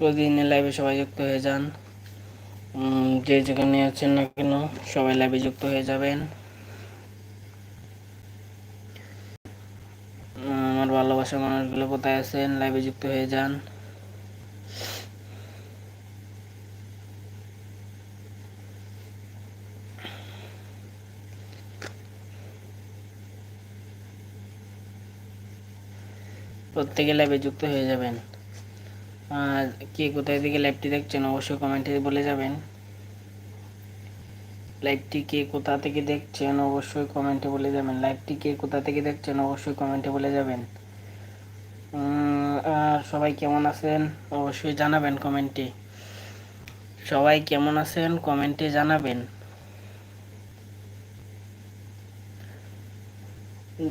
প্রতিদিনের লাইভে সবাই যুক্ত হয়ে যান। যে যেখানে আছেন না কেন, সবাই লাইভে যুক্ত হয়ে যাবেন। আমার ভালোবাসার মানুষগুলো কোথায় আছেন? লাইভে যুক্ত হয়ে যান। প্রত্যেকে লাইভে যুক্ত হয়ে যাবেন। কে কোথায় থেকে লাইভটি দেখছেন অবশ্যই কমেন্টে বলে যাবেন। লাইভটি কে কোথা থেকে দেখছেন অবশ্যই কমেন্টে বলে যাবেন। লাইভটি কে কোথা থেকে দেখছেন অবশ্যই কমেন্টে বলে যাবেন। আর সবাই কেমন আছেন অবশ্যই জানাবেন কমেন্টে সবাই কেমন আছেন কমেন্টে জানাবেন।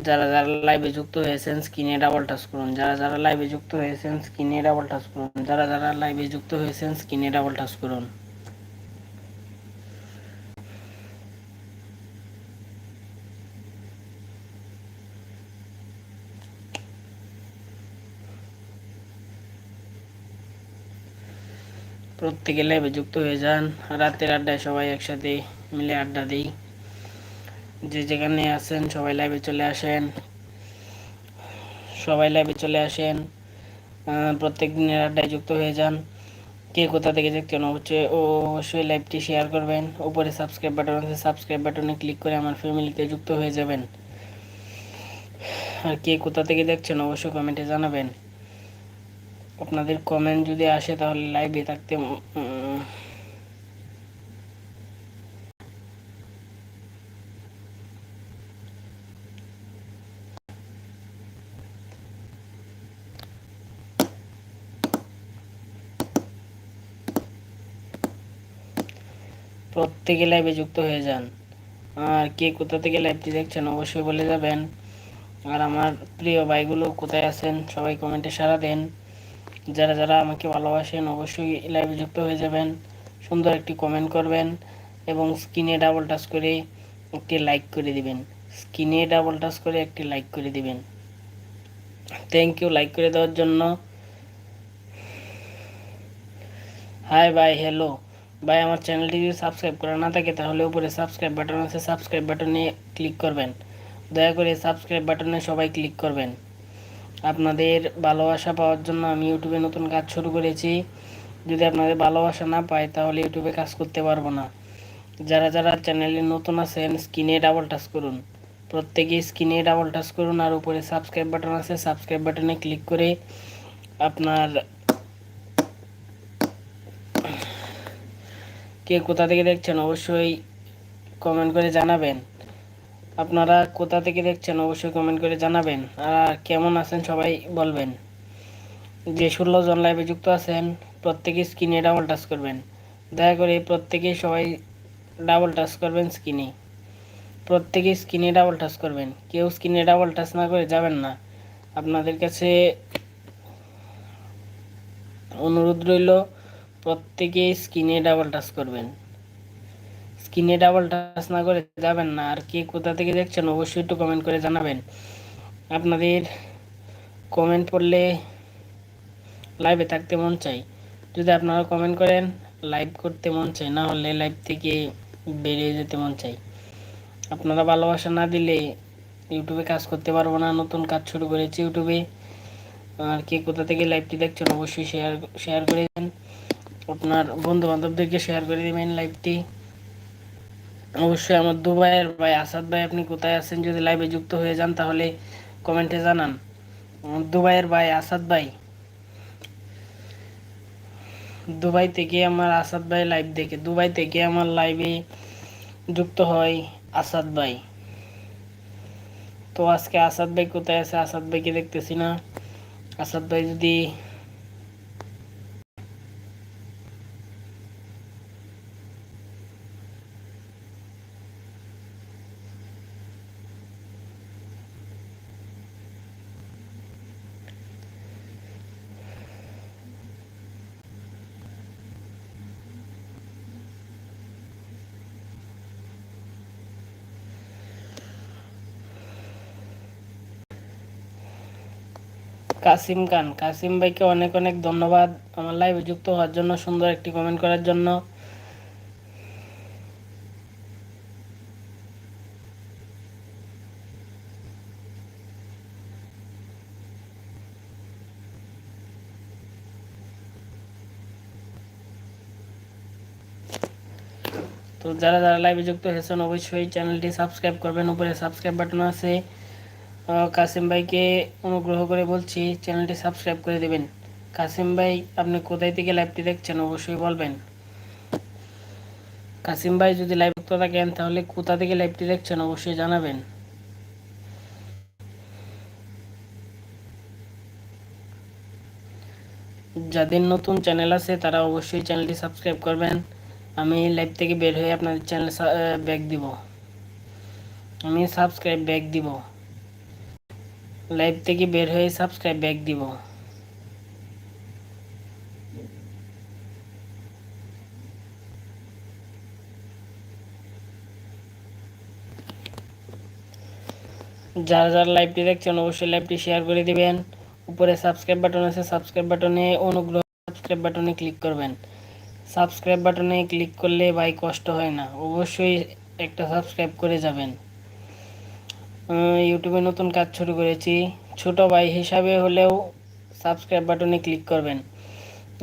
যারা যারা লাইভে যুক্ত হয়েছেন স্ক্রিনে ডাবল টাচ করুন। যারা যারা লাইভে যুক্ত হয়েছেন স্ক্রিনে ডাবল টাচ করুন। যারা যারা লাইভে যুক্ত হয়েছেন স্ক্রিনে ডাবল টাচ করুন। প্রত্যেকে লাইভে যুক্ত হয়ে যান। রাতের আড্ডায় সবাই একসাথে মিলে আড্ডা দিই। যে যেখানে আছেন, সবাই লাইভে চলে আসেন। সবাই লাইভে চলে আসেন। প্রত্যেক দিনের আড্ডায় যুক্ত হয়ে যান। কে কোথা থেকে দেখছেন অবশ্যই অবশ্যই লাইভটি শেয়ার করবেন। উপরে সাবস্ক্রাইব বাটন আছে সাবস্ক্রাইব বাটনে ক্লিক করে আমার ফ্যামিলিতে যুক্ত হয়ে যাবেন। আর কে কোথা থেকে দেখছেন, অবশ্যই কমেন্টে জানাবেন। আপনাদের কমেন্ট যদি আসে, তাহলে লাইভে থাকতে প্রত্যেকে লাইভে যুক্ত হয়ে যান। আর কে কোথা থেকে লাইভটি দেখছেন অবশ্যই বলে যাবেন। আর আমার প্রিয় ভাইগুলো কোথায় আছেন সবাই কমেন্টে সারা দেন। যারা যারা আমাকে ভালোবাসেন অবশ্যই লাইভে যুক্ত হয়ে যাবেন। সুন্দর একটি কমেন্ট করবেন এবং স্ক্রিনে ডাবল টাচ করে একটি লাইক করে দিবেন। স্ক্রিনে ডাবল টাচ করে একটি লাইক করে দিবেন। থ্যাংক ইউ লাইক করে দেওয়ার জন্য। হাই বাই হ্যালো ভাই, আমার চ্যানেলটি যদি সাবস্ক্রাইব করা না থাকে, তাহলে উপরে সাবস্ক্রাইব বাটন আছে। সাবস্ক্রাইব বাটনে ক্লিক করবেন। দয়া করে সাবস্ক্রাইব বাটনে সবাই ক্লিক করবেন। আপনাদের ভালোবাসা পাওয়ার জন্য আমি ইউটিউবে নতুন কাজ শুরু করেছি। যদি আপনাদের ভালোবাসা না পাই তাহলে ইউটিউবে কাজ করতে পারব না। যারা যারা চ্যানেলে নতুন আছেন স্ক্রিনে ডাবল টাচ করুন। প্রত্যেকেই স্ক্রিনে ডাবল টাচ করুন আর উপরে সাবস্ক্রাইব বাটন আছে। সাবস্ক্রাইব বাটনে ক্লিক করে আপনার কে কোথা থেকে দেখছেন অবশ্যই কমেন্ট করে জানাবেন। আপনারা কোথা থেকে দেখছেন অবশ্যই কমেন্ট করে জানাবেন। আর কেমন আছেন সবাই বলবেন। যে ষোলো জন লাইভে যুক্ত আছেন, প্রত্যেকে স্ক্রিনে ডাবল টাচ করবেন। দয়া করে প্রত্যেকেই সবাই ডাবল টাচ করবেন স্ক্রিনে প্রত্যেকেই স্ক্রিনে ডাবল টাচ করবেন। কেউ স্ক্রিনে ডাবল টাচ না করে যাবেন না। আপনাদের কাছে অনুরোধ রইল প্রত্যেকে স্ক্রিনে ডাবল টাচ করবেন। স্ক্রিনে ডাবল টাচ না করে যাবেন না। আর কে কোথা থেকে দেখছেন, অবশ্যই একটু কমেন্ট করে জানাবেন। আপনাদের কমেন্ট পড়লে লাইভে থাকতে মন চাই যদি আপনারা কমেন্ট করেন লাইভ করতে মন চাই না হলে লাইভ থেকে বেরিয়ে যেতে মন চাই আপনারা ভালোবাসা না দিলে ইউটিউবে কাজ করতে পারব না। নতুন কাজ শুরু করেছি ইউটিউবে। আর কে কোথা থেকে লাইভটি দেখছেন, অবশ্যই শেয়ার শেয়ার করে আপনার বন্ধু বান্ধবদেরকে শেয়ার করে দেবেন লাইভটি অবশ্যই আমার দুবাইয়ের ভাই আসাদ ভাই, আপনি কোথায় আছেন? যদি লাইভে যুক্ত হয়ে যান, তাহলে কমেন্টে জানান। দুবাইয়ের ভাই আসাদ ভাই। দুবাই থেকে আমার আসাদ ভাই লাইভ দেখে, দুবাই থেকে আমার লাইভে যুক্ত হয় আসাদ ভাই। তো আজকে আসাদ ভাই কোথায় আছে? আসাদ ভাইকে দেখতেছি না। আসাদ ভাই যদি কাসিম খান। কাসিম ভাইকে অনেক অনেক ধন্যবাদ আমার লাইভে যুক্ত হওয়ার জন্য, সুন্দর একটি কমেন্ট করার জন্য। তো যারা যারা লাইভে যুক্ত হয়েছেন, অবশ্যই চ্যানেলটি সাবস্ক্রাইব করবেন। উপরে সাবস্ক্রাইব বাটন আছে। কাসিম ভাইকে অনুগ্রহ করে বলছি, চ্যানেলটি সাবস্ক্রাইব করে দেবেন। কাসিম ভাই, আপনি কোথায় থেকে লাইভটি দেখছেন অবশ্যই বলবেন। কাসিম ভাই, যদি লাইভ যুক্ত থাকেন, তাহলে কোথা থেকে লাইভটি দেখছেন অবশ্যই জানাবেন। যাদের নতুন চ্যানেল আছে, তারা অবশ্যই চ্যানেলটি সাবস্ক্রাইব করবেন। আমি লাইভ থেকে বের হয়ে আপনাদের চ্যানেল ব্যাক দিব। আমি সাবস্ক্রাইব ব্যাক দিব। লাইভ থেকে বের হয়ে সাবস্ক্রাইব ব্যাক দিব। যারা যারা লাইভটি দেখছেন, অবশ্যই লাইভটি শেয়ার করে দিবেন। উপরে সাবস্ক্রাইব বাটন আছে সাবস্ক্রাইব বাটনে অনুগ্রহ সাবস্ক্রাইব বাটনে ক্লিক করবেন। সাবস্ক্রাইব বাটনে ক্লিক করলে ভাই কষ্ট হয় না। অবশ্যই একটা সাবস্ক্রাইব করে যাবেন। ইউটিউবে নতুন কাজ শুরু করেছি। ছোট ভাই হিসাবে হলেও সাবস্ক্রাইব বাটনে ক্লিক করবেন।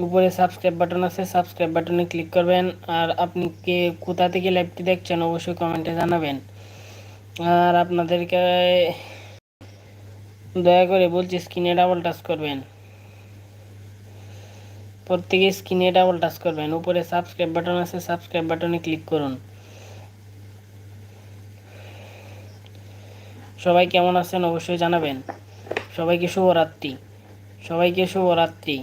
উপরে সাবস্ক্রাইব বাটন আছে সাবস্ক্রাইব বাটনে ক্লিক করবেন। আর আপনি কে, কোথা থেকে লাইভটি দেখছেন অবশ্যই কমেন্টে জানাবেন। আর আপনাদেরকে দয়া করে বলছি স্ক্রিনে ডাবল টাচ করবেন। প্রত্যেকে স্ক্রিনে ডাবল টাচ করবেন। উপরে সাবস্ক্রাইব বাটন আছে সাবস্ক্রাইব বাটনে ক্লিক করুন। সবাই কেমন আছেন অবশ্যই জানাবেন। সবাইকে শুভরাত্রি। সবাইকে শুভরাত্রি।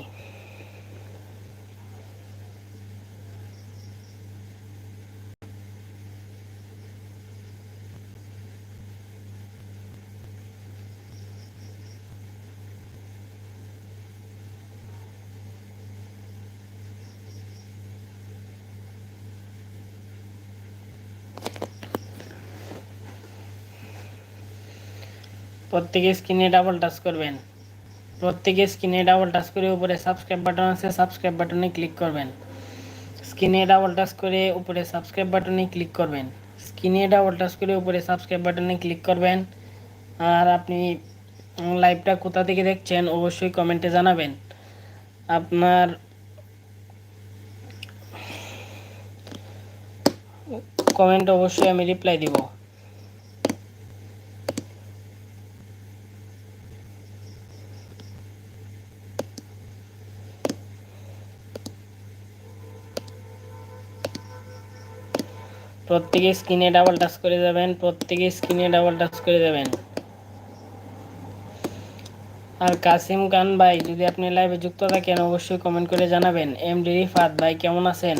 প্রত্যেকে স্ক্রিনে ডাবল টাচ করবেন। প্রত্যেকে স্ক্রিনে ডাবল টাচ করে উপরে সাবস্ক্রাইব বাটন আছে সাবস্ক্রাইব বাটনে ক্লিক করবেন। স্ক্রিনে ডাবল টাচ করে উপরে সাবস্ক্রাইব বাটনে ক্লিক করবেন। স্ক্রিনে ডাবল টাচ করে উপরে সাবস্ক্রাইব বাটনে ক্লিক করবেন। আর আপনি লাইভটা কোথা থেকে দেখছেন অবশ্যই কমেন্টে জানাবেন। আপনার কমেন্ট অবশ্যই আমি রিপ্লাই দিব। প্রত্যেকে স্ক্রিনে ডাবল টাচ করে যাবেন, প্রত্যেকে স্ক্রিনে ডাবল টাচ করে যাবেন। আর কাসিম খান ভাই, যদি আপনি লাইভে যুক্ত থাকেন, অবশ্যই কমেন্ট করে জানাবেন। এম ডি রিফাত ভাই, কেমন আছেন?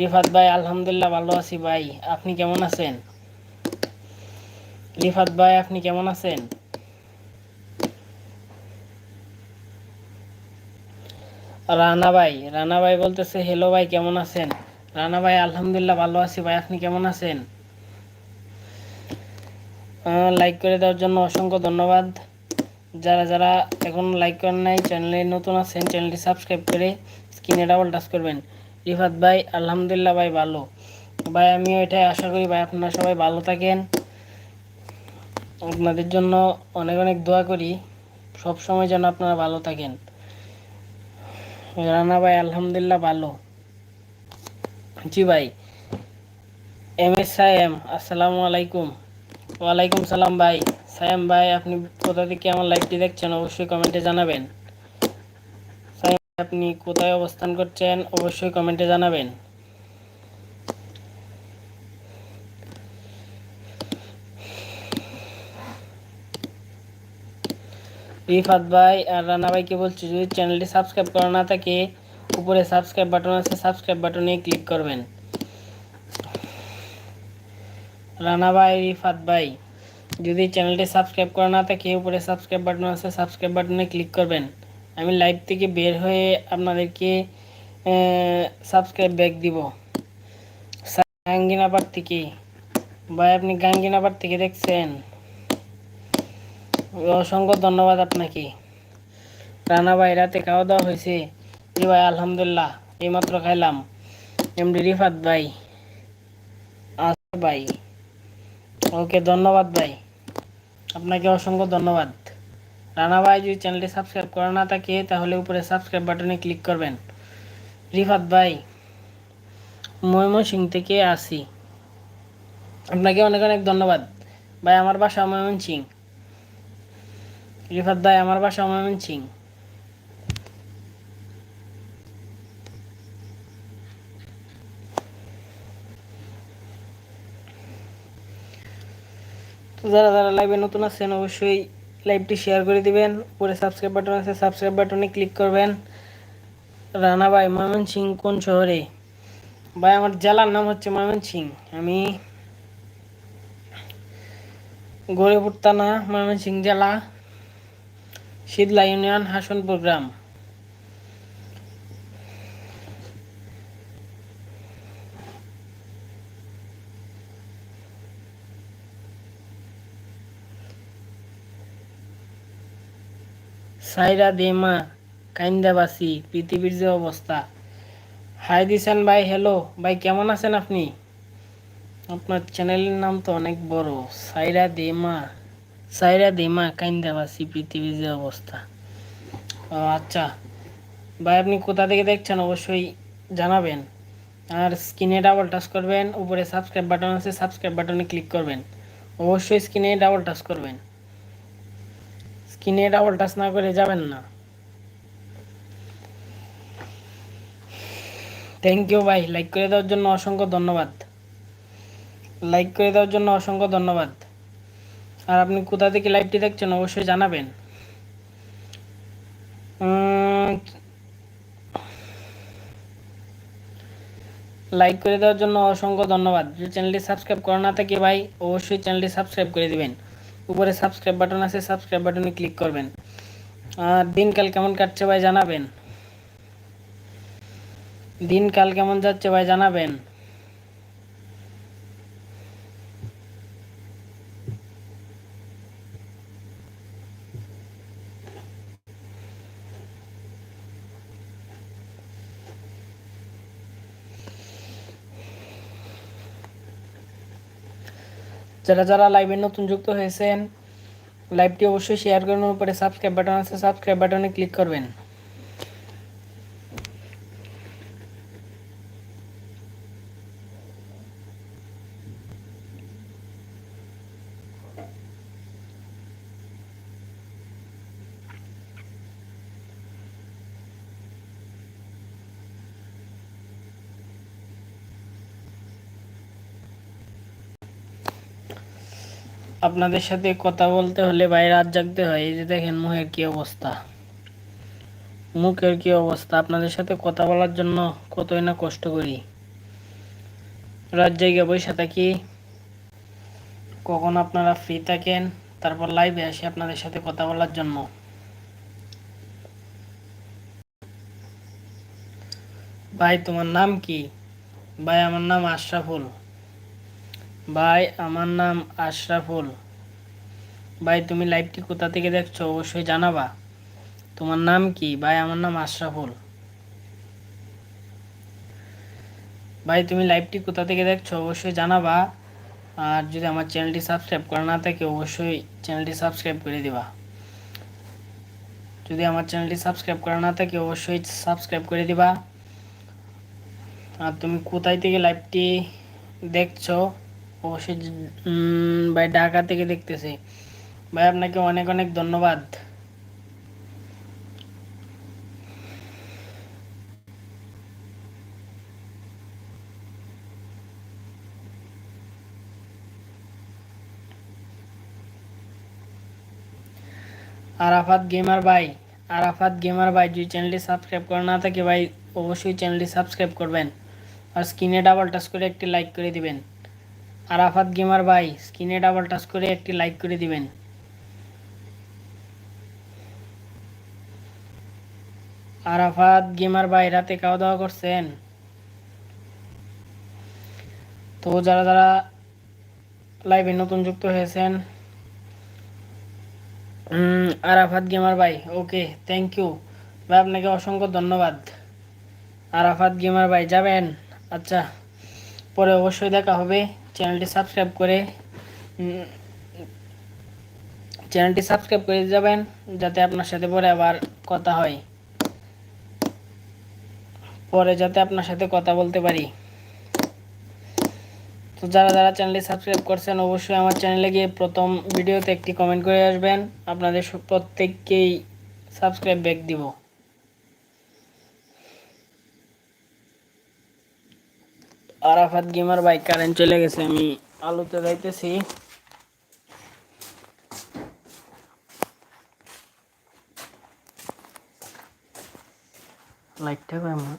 রিফাত ভাই, আলহামদুলিল্লাহ ভালো আছি ভাই। আপনি কেমন আছেন? রিফাত ভাই, আপনি কেমন আছেন? রানা ভাই রানা ভাই বলতেছে হ্যালো ভাই, কেমন আছেন? রানা ভাই, আলহামদুলিল্লাহ ভালো আছি ভাই। আপনি কেমন আছেন? লাইক করে দেওয়ার জন্য অসংখ্য ধন্যবাদ। যারা যারা এখন লাইক করেন নাই চ্যানেলে নতুন আছেন চ্যানেলটি সাবস্ক্রাইব করে স্ক্রিনে ডাবল টাচ করবেন। রিফাত ভাই, আলহামদুলিল্লাহ ভাই, ভালো। ভাই, আমিও এটাই আশা করি ভাই, আপনারা সবাই ভালো থাকেন। আপনাদের জন্য অনেক অনেক দোয়া করি। সব সময় যেন আপনারা ভালো থাকেন। রানা ভাই, আলহামদুলিল্লাহ ভালো। জি ভাই। এম এস সায়েম আসসালামু আলাইকুম। ওয়ালাইকুম সালাম ভাই। সায়েম ভাই, আপনি কোথা থেকে আমার লাইভটি দেখছেন অবশ্যই কমেন্টে জানাবেন। সায়েম আপনি কোথায় অবস্থান করছেন অবশ্যই কমেন্টে জানাবেন। রিফাত ভাই আর রানা ভাইকে বলছি, যদি চ্যানেলটি সাবস্ক্রাইব করা না থাকে উপরে সাবস্ক্রাইব বাটন আছে, সাবস্ক্রাইব বাটনে ক্লিক করবেন। রানা ভাই, রিফাত ভাই, যদি চ্যানেলটি সাবস্ক্রাইব করা না থাকে, উপরে সাবস্ক্রাইব বাটন আছে, সাবস্ক্রাইব বাটনে ক্লিক করবেন। আমি লাইভ থেকে বের হয়ে আপনাদেরকে সাবস্ক্রাইব ব্যাক দিব। গাঙ্গিনাবার থেকে। ভাই, আপনি গাঙ্গিনাবার থেকে দেখছেন? অসংখ্য ধন্যবাদ আপনাকে। রানা ভাই, রাতে খাওয়া দাওয়া হয়েছে। জি ভাই, আলহামদুলিল্লাহ। এইমাত্র খাইলাম। এমডি রিফাত ভাই। আচ্ছা ভাই। ওকে, ধন্যবাদ ভাই। আপনাকে অসংখ্য ধন্যবাদ। রানা ভাই, যদি চ্যানেলটি সাবস্ক্রাইব করা না থাকে, তাহলে উপরে সাবস্ক্রাইব বাটনে ক্লিক করবেন। রিফাত ভাই ময়মনসিং থেকে আসি। আপনাকে অনেক অনেক ধন্যবাদ। ভাই, আমার বাসা ময়মনসিং রিফাত ভাই, আমার বাসা ময়মনসিং যারা যারা লাইভে নতুন আছেন, অবশ্যই লাইভটি শেয়ার করে দিবেন। উপরে সাবস্ক্রাইব বাটন আছে সাবস্ক্রাইব বাটনে ক্লিক করবেন। রানা ভাই ময়মনসিং কোন শহরে? ভাই, আমার জেলার নাম হচ্ছে ময়মনসিং আমি গরিপুর থানা ময়মনসিং জেলা শীতলা ইউনিয়ন, হাসনপুর গ্রাম। সাইরা দেমা কাইন্দাবাসি, পৃথিবীর যে অবস্থা। হাই দিসান ভাই, হ্যালো। ভাই, কেমন আছেন আপনি? আপনার চ্যানেলের নাম তো অনেক বড়। সাইরা দেমা সাইরা দেমা কাইন্দাবাসি, পৃথিবীর যে অবস্থা। ও আচ্ছা। ভাই, আপনি কোথা থেকে দেখছেন অবশ্যই জানাবেন। আর স্ক্রিনে ডাবল টাচ করবেন, উপরে সাবস্ক্রাইব বাটন আছে, সাবস্ক্রাইব বাটনে ক্লিক করবেন। অবশ্যই স্ক্রিনে ডাবল টাচ করবেন। স্ক্রিনে ডাবল টাচ না করে যাবেন না। থ্যাংক ইউ ভাই লাইক করে দেওয়ার জন্য অসংখ্য ধন্যবাদ। লাইক করে দেওয়ার জন্য অসংখ্য ধন্যবাদ। আর আপনি কোথা থেকে লাইভটি দেখছেন অবশ্যই জানাবেন। লাইক করে দেওয়ার জন্য অসংখ্য ধন্যবাদ। যদি চ্যানেলটি সাবস্ক্রাইব করা না থাকে ভাই, অবশ্যই চ্যানেলটি সাবস্ক্রাইব করে দিবেন। উপরে সাবস্ক্রাইব বাটন আছে, সাবস্ক্রাইব বাটনে ক্লিক করবেন। আর দিনকাল কেমন কাটছে ভাই জানাবেন। দিনকাল কেমন যাচ্ছে ভাই জানাবেন। যারা যারা লাইভে নতুন যুক্ত হয়েছেন লাইভটি অবশ্যই শেয়ার করুন উপরে সাবস্ক্রাইব বাটন আছে সাবস্ক্রাইব বাটনে ক্লিক করবেন। আপনাদের সাথে কথা বলতে হলে ভাই রাত জাগতে হয়। এই যে দেখেন মুখের কি অবস্থা। মুখের কি অবস্থা। আপনাদের সাথে কথা বলার জন্য কতই না কষ্ট করি। রাত জায়গা বসে থাকি। কখন আপনারা ফ্রি থাকেন, তারপর লাইভে আসি আপনাদের সাথে কথা বলার জন্য। ভাই, তোমার নাম কি? ভাই, আমার নাম আশরাফুল। ভাই, আমার নাম আশরাফুল। ভাই, তুমি লাইভটি কোথা থেকে দেখছ অবশ্যই জানাবা। তোমার নাম কি? ভাই, আমার নাম আশরাফুল। ভাই, তুমি লাইভটি কোথা থেকে দেখছ অবশ্যই জানাবা। আর যদি আমার চ্যানেলটি সাবস্ক্রাইব করা না থাকে, অবশ্যই চ্যানেলটি সাবস্ক্রাইব করে দিবা। যদি আমার চ্যানেলটি সাবস্ক্রাইব করা না থাকে, অবশ্যই সাবস্ক্রাইব করে দিবা। আর তুমি কোথায় থেকে লাইভটি দেখছ? অবশ্যই ভাই ঢাকা থেকে দেখতেছি। ভাই, আপনাকে অনেক অনেক ধন্যবাদ। আরাফাত গেমার ভাই, আরাফাত গেমার ভাই, যদি চ্যানেলটি সাবস্ক্রাইব করা না থাকে ভাই, অবশ্যই চ্যানেলটি সাবস্ক্রাইব করবেন। আর স্ক্রিনে ডাবল টাচ করে একটি লাইক করে দিবেন। আরাফাত গেমার ভাই, স্ক্রিনে ডাবল টাচ করে একটি লাইক করে দিবেন। আরাফাত গেমার ভাই, রাতে খাওয়া দাওয়া করছেন? তো যারা যারা লাইভে নতুন যুক্ত হয়েছেন আরাফাত গেমার ভাই, ওকে থ্যাংক ইউ ভাই, আপনাকে অসংখ্য ধন্যবাদ। আরাফাত গেমার ভাই, যাবেন? আচ্ছা পরে অবশ্যই দেখা হবে। চ্যানেলটি সাবস্ক্রাইব করে চ্যানেলটি সাবস্ক্রাইব করে যাবেন, যাতে আপনার সাথে পরে আবার কথা হয়। পরে যাতে আপনার সাথে কথা বলতে পারি। তো যারা যারা চ্যানেলটি সাবস্ক্রাইব করছেন, অবশ্যই আমার চ্যানেলে গিয়ে প্রথম ভিডিওতে একটি কমেন্ট করে আসবেন। আপনাদের প্রত্যেককেই সাবস্ক্রাইব ব্যাক দিব। আরাফাত গেমার বাইক কারেন্ট চলে গেছে আমি আলুতে যাইতেছি। লাইটটা কেমন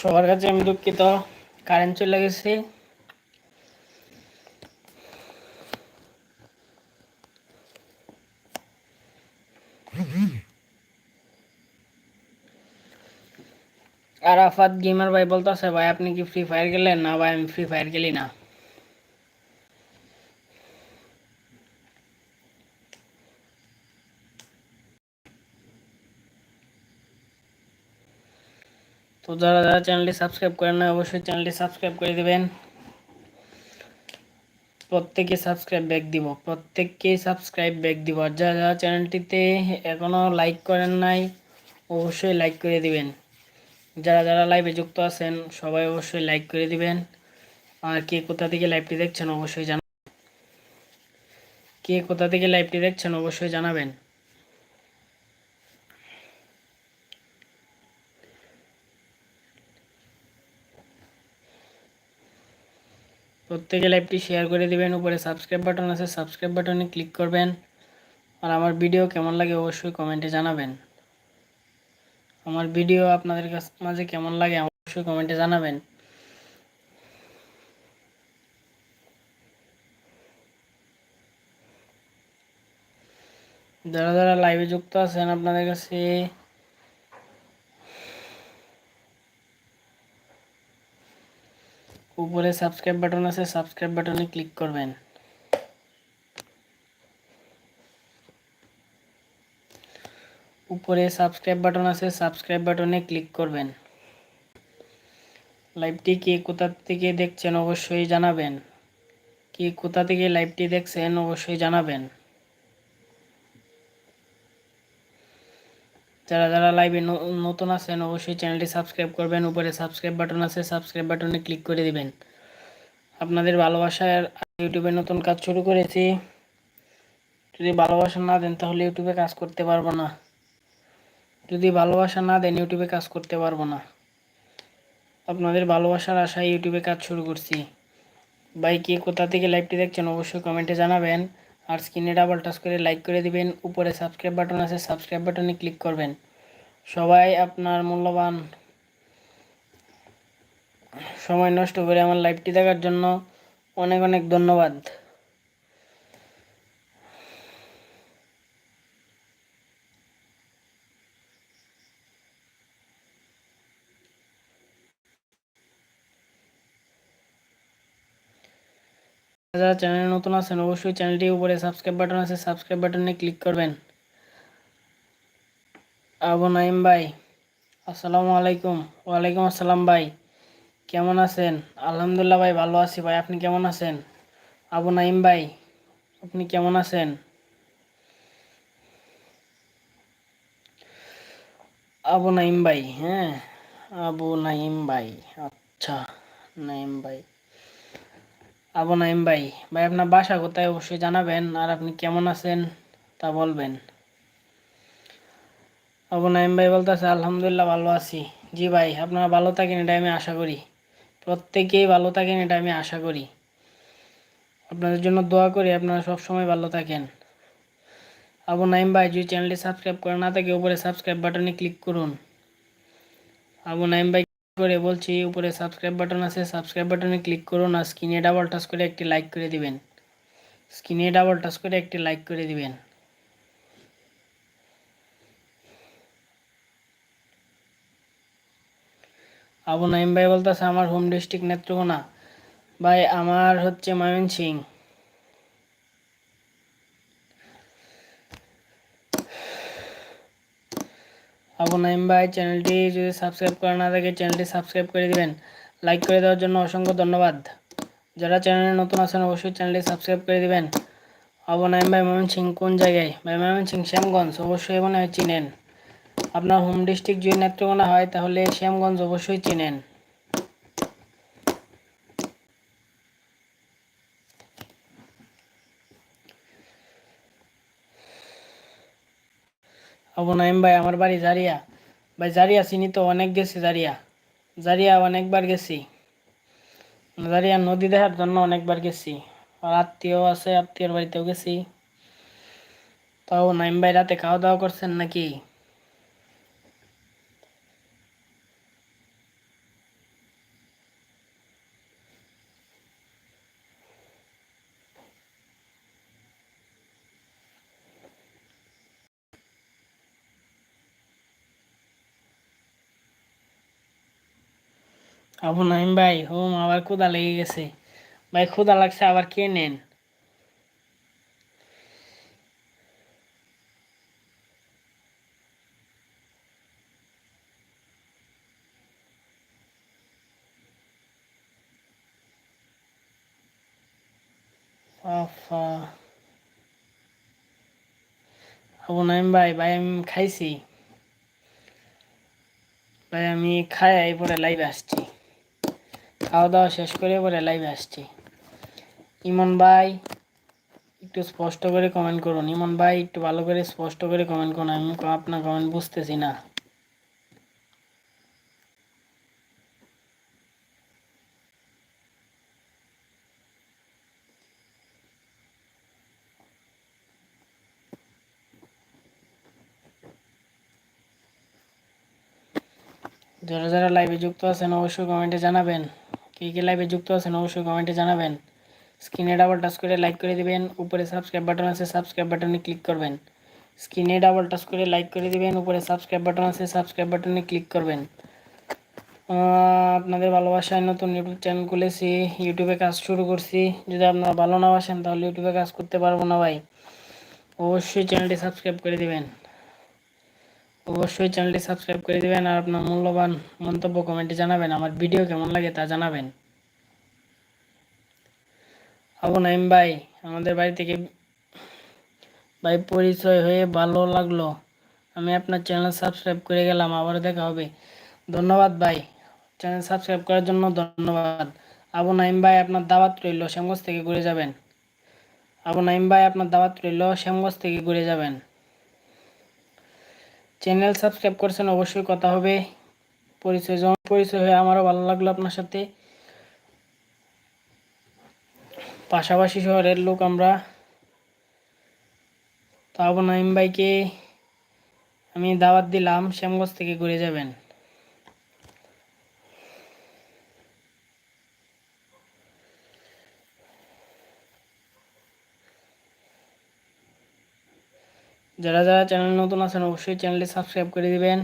সবার কাছে আমি দুঃখিত। কারেন্ট চলে গেছে। আরাফাত গেমার ভাই বলতেছে, ভাই, আপনি কি ফ্রি ফায়ার গেলেন না ভাই, আমি ফ্রি ফায়ার গেলি না। যারা যারা চ্যানেলটি সাবস্ক্রাইব করেন না অবশ্যই চ্যানেলটি সাবস্ক্রাইব করে দেবেন। প্রত্যেকে সাবস্ক্রাইব ব্যাক দিব, প্রত্যেককে সাবস্ক্রাইব ব্যাক দিব। আর যারা যারা চ্যানেলটিতে এখনও লাইক করেন নাই, অবশ্যই লাইক করে দিবেন। যারা যারা লাইভে যুক্ত আছেন, সবাই অবশ্যই লাইক করে দিবেন। আর কে কোথা থেকে লাইভটি দেখছেন, অবশ্যই জানাবেন কে কোথা থেকে লাইভটি দেখছেন, অবশ্যই জানাবেন। প্রত্যেকে লাইভটি শেয়ার করে দিবেন, উপরে সাবস্ক্রাইব বাটন আছে সাবস্ক্রাইব বাটনে ক্লিক করবেন। আর আমার ভিডিও কেমন লাগে অবশ্যই কমেন্টে জানাবেন। আমার ভিডিও আপনাদের কাছ মাঝে কেমন লাগে অবশ্যই কমেন্টে জানাবেন। যারা যারা লাইভে যুক্ত আছেন আপনাদের কাছে উপরে সাবস্ক্রাইব বাটন আছে, সাবস্ক্রাইব বাটনে ক্লিক করবেন। উপরে সাবস্ক্রাইব বাটন আছে, সাবস্ক্রাইব বাটনে ক্লিক করবেন। লাইভটি কে কোথা থেকে দেখছেন অবশ্যই জানাবেন। কে কোথা থেকে লাইভটি দেখছেন অবশ্যই জানাবেন। যারা যারা লাইভে নতুন আছেন, অবশ্যই চ্যানেলটি সাবস্ক্রাইব করবেন। উপরে সাবস্ক্রাইব বাটন আছে সাবস্ক্রাইব বাটনে ক্লিক করে দিবেন। আপনাদের ভালোবাসার ইউটিউবে নতুন কাজ শুরু করেছি। যদি ভালোবাসা না দেন, তাহলে ইউটিউবে কাজ করতে পারব না। যদি ভালোবাসা না দেন ইউটিউবে কাজ করতে পারব না। আপনাদের ভালোবাসার আশায় ইউটিউবে কাজ শুরু করছি। ভাই, কে কোথা থেকে লাইভটি দেখছেন, অবশ্যই কমেন্টে জানাবেন। আর স্ক্রিনে ডাবল টাচ করে লাইক করে দিবেন। উপরে সাবস্ক্রাইব বাটন আছে সাবস্ক্রাইব বাটনে ক্লিক করবেন। সবাই আপনার মূল্যবান সময় নষ্ট করে আমার লাইভটি দেখার জন্য অনেক অনেক ধন্যবাদ। যারা চ্যানেলে নতুন আছেন, অবশ্যই চ্যানেলটি উপরে সাবস্ক্রাইব বাটন আছে। সাবস্ক্রাইব বাটনে ক্লিক করবেন। আবু নাইম ভাই, আসসালামু আলাইকুম। ওয়ালাইকুম আসসালাম ভাই, কেমন আছেন? আলহামদুলিল্লাহ ভাই, ভালো আছি ভাই। আপনি কেমন আছেন? আবু নাইম ভাই, আপনি কেমন আছেন? আবু নাইম ভাই হ্যাঁ? আবু নাইম ভাই আচ্ছা নাইম ভাই। আবু নাইম ভাই ভাই, আপনার বাসা কোথায়? অবশ্যই জানাবেন। আর আপনি কেমন আছেন? তা বলবেন। আবু নাইম ভাই বলতেছে, আলহামদুলিল্লাহ, ভালো আছি। জি ভাই, আপনারা ভালো থাকেন এটা আমি আশা করি। প্রত্যেকেই ভালো থাকেন এটা আমি আশা করি। আপনাদের জন্য দোয়া করি, আপনারা সব সময় ভালো থাকেন। আবু নাইম ভাই, যদি চ্যানেলটি সাবস্ক্রাইব করে না থাকে, উপরে সাবস্ক্রাইব বাটনে ক্লিক করুন। আবু নাইম ভাই করে বলছি, উপরে সাবস্ক্রাইব বাটন আছে সাবস্ক্রাইব বাটনে ক্লিক করুন আর স্ক্রিনে ডাবল টাচ করে একটি লাইক করে দিবেন। স্ক্রিনে ডাবল টাচ করে একটি লাইক করে দিবেন। আবু নাইম ভাই বলতেছে, আমার হোম ডিস্ট্রিক্ট নেত্রকোনা। ভাই, আমার হচ্ছে ময়মনসিং আবু নাইম ভাই, চ্যানেলটি যদি সাবস্ক্রাইব করা না থাকে, চ্যানেলটি সাবস্ক্রাইব করে দিবেন। লাইক করে দেওয়ার জন্য অসংখ্য ধন্যবাদ। যারা চ্যানেলে নতুন আছেন, অবশ্যই চ্যানেলটি সাবস্ক্রাইব করে দিবেন। আবু নাইম ভাই ময়মনসিং কোন জায়গায়? ভাই ময়মনসিং শ্যামগঞ্জ। অবশ্যই মনে হয় চিনেন। আপনার হোম ডিস্ট্রিক্ট যদি নেত্রকোনা হয়, তাহলে শ্যামগঞ্জ অবশ্যই চিনেন। আবু নাইম ভাই, আমার বাড়ি জারিয়া। ভাই, জারিয়া চিনি তো, অনেক গেছি জারিয়া। জারিয়া অনেকবার গেছি। জারিয়া নদী দেখার জন্য অনেকবার গেছি। আর আত্মীয় আছে, আত্মীয়র বাড়িতেও গেছি। তাও নাইম ভাই, রাতে খাওয়া দাওয়া করছেন নাকি? আবু নাইম ভাই হোম আবার ক্ষুদা লেগে গেছে। ভাই ক্ষুদা লাগছে, আবার কে নেন? আবু নাইম ভাই ভাই, আমি খাইছি। ভাই, আমি খাই পরে লাইভে আসছি। খাওয়া দাওয়া শেষ করে পরে লাইভে আসছি। ইমন ভাই, একটু স্পষ্ট করে কমেন্ট করুন। ইমন ভাই, একটু ভালো করে স্পষ্ট করে কমেন্ট করুন। আমি আপনার কমেন্ট বুঝতেছি না। যারা যারা লাইভে যুক্ত আছেন, অবশ্যই কমেন্টে জানাবেন। কে কে লাইভে যুক্ত আছেন অবশ্যই কমেন্টে জানাবেন। স্ক্রিনে ডাবল টাচ করে লাইক করে দিবেন, উপরে সাবস্ক্রাইব বাটন আছে সাবস্ক্রাইব বাটনে ক্লিক করবেন। স্ক্রিনে ডাবল টাচ করে লাইক করে দিবেন, উপরে সাবস্ক্রাইব বাটন আছে সাবস্ক্রাইব বাটনে ক্লিক করবেন। আপনাদের ভালোবাসায় নতুন ইউটিউব চ্যানেল খুলেছি ইউটিউবে কাজ শুরু করছি। যদি আপনারা ভালো না বাসেন, তাহলে ইউটিউবে কাজ করতে পারব না ভাই। অবশ্যই চ্যানেলটি সাবস্ক্রাইব করে দিবেন। অবশ্যই চ্যানেলটি সাবস্ক্রাইব করে দেবেন আর আপনার মূল্যবান মন্তব্য কমেন্টে জানাবেন। আমার ভিডিও কেমন লাগে তা জানাবেন। আবু নাইম ভাই, আমাদের বাড়ি থেকে ভাই পরিচয় হয়ে ভালো লাগল। আমি আপনার চ্যানেল সাবস্ক্রাইব করে গেলাম আবার দেখা হবে। ধন্যবাদ ভাই। চ্যানেল সাবস্ক্রাইব করার জন্য ধন্যবাদ। আবু নাইম ভাই, আপনার দাওয়াত রইল শ্যামগঞ্জ থেকে ঘুরে যাবেন। আবু নাইম ভাই, আপনার দাওয়াত রইল শ্যামগঞ্জ থেকে ঘুরে যাবেন। চ্যানেল সাবস্ক্রাইব করেছেন, অবশ্যই কথা হবে। পরিচয় যেমন পরিচয় হয়ে আমারও ভালো লাগল আপনার সাথে। পাশাপাশি শহরের লোক আমরা। তো আবু নাইম ভাইকে আমি দাওয়াত দিলাম, শ্যামগঞ্জ থেকে ঘুরে যাবেন। যারা যারা চ্যানেল নতুন আছেন অবশ্যই চ্যানেলটি সাবস্ক্রাইব করে দিবেন।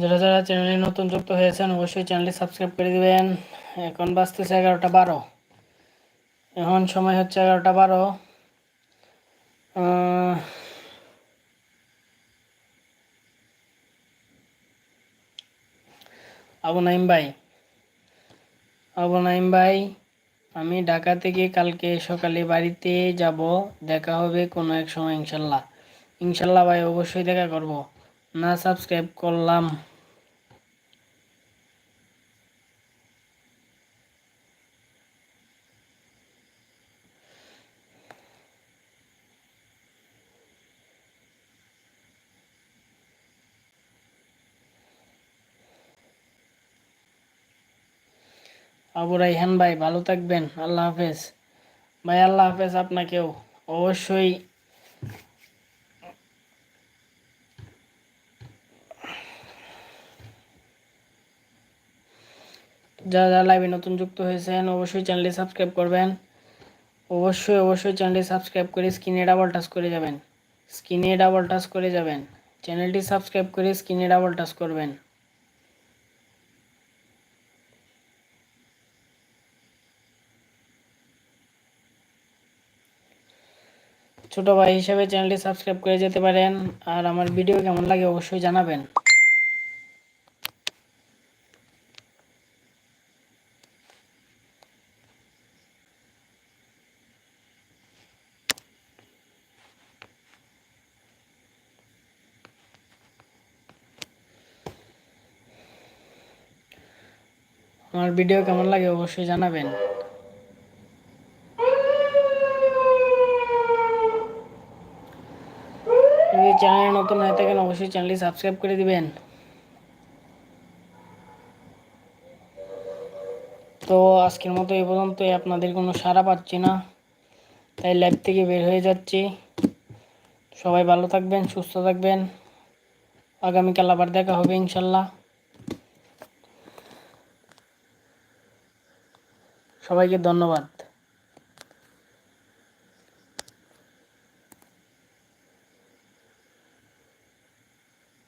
যারা যারা চ্যানেলে নতুন যুক্ত হয়েছেন, অবশ্যই চ্যানেলটি সাবস্ক্রাইব করে দিবেন। এখন বাজতেছে এগারোটা বারো। এখন সময় হচ্ছে এগারোটা বারো। আবু নাইম ভাই। আবু নাইম ভাই, আমি ঢাকা থেকে কালকে সকালে বাড়িতে যাব। দেখা হবে কোনো এক সময় ইনশাল্লাহ। ইনশাল্লাহ ভাই, অবশ্যই দেখা করব। না সাবস্ক্রাইব করলাম। আবু রাইহান ভাই, ভালো থাকবেন। আল্লাহ হাফেজ। ভাই, আল্লাহ হাফেজ আপনাকেও। অবশ্যই যারা যারা লাইভে নতুন যুক্ত হয়েছেন, অবশ্যই চ্যানেলটি সাবস্ক্রাইব করবেন। অবশ্যই অবশ্যই চ্যানেলটি সাবস্ক্রাইব করে স্ক্রিনে ডাবল টাচ করে যাবেন। স্ক্রিনে ডাবল টাচ করে যাবেন। চ্যানেলটি সাবস্ক্রাইব করে স্ক্রিনে ডাবল টাচ করবেন। ছোট ভাই হিসেবে চ্যানেলটি সাবস্ক্রাইব করে যেতে পারেন। আর আমার ভিডিও কেমন লাগে অবশ্যই জানাবেন। আমার ভিডিও কেমন লাগে অবশ্যই জানাবেন। যদি চ্যানেলে নতুন হয়ে থাকেন, অবশ্যই চ্যানেলটি সাবস্ক্রাইব করে দিবেন। তো আজকের মতো এই পর্যন্তই। আপনাদের কোনো সাড়া পাচ্ছি না। তাই লাইভ থেকে বের হয়ে যাচ্ছি। সবাই ভালো থাকবেন, সুস্থ থাকবেন। আগামীকাল আবার দেখা হবে ইনশাল্লাহ। সবাইকে ধন্যবাদ।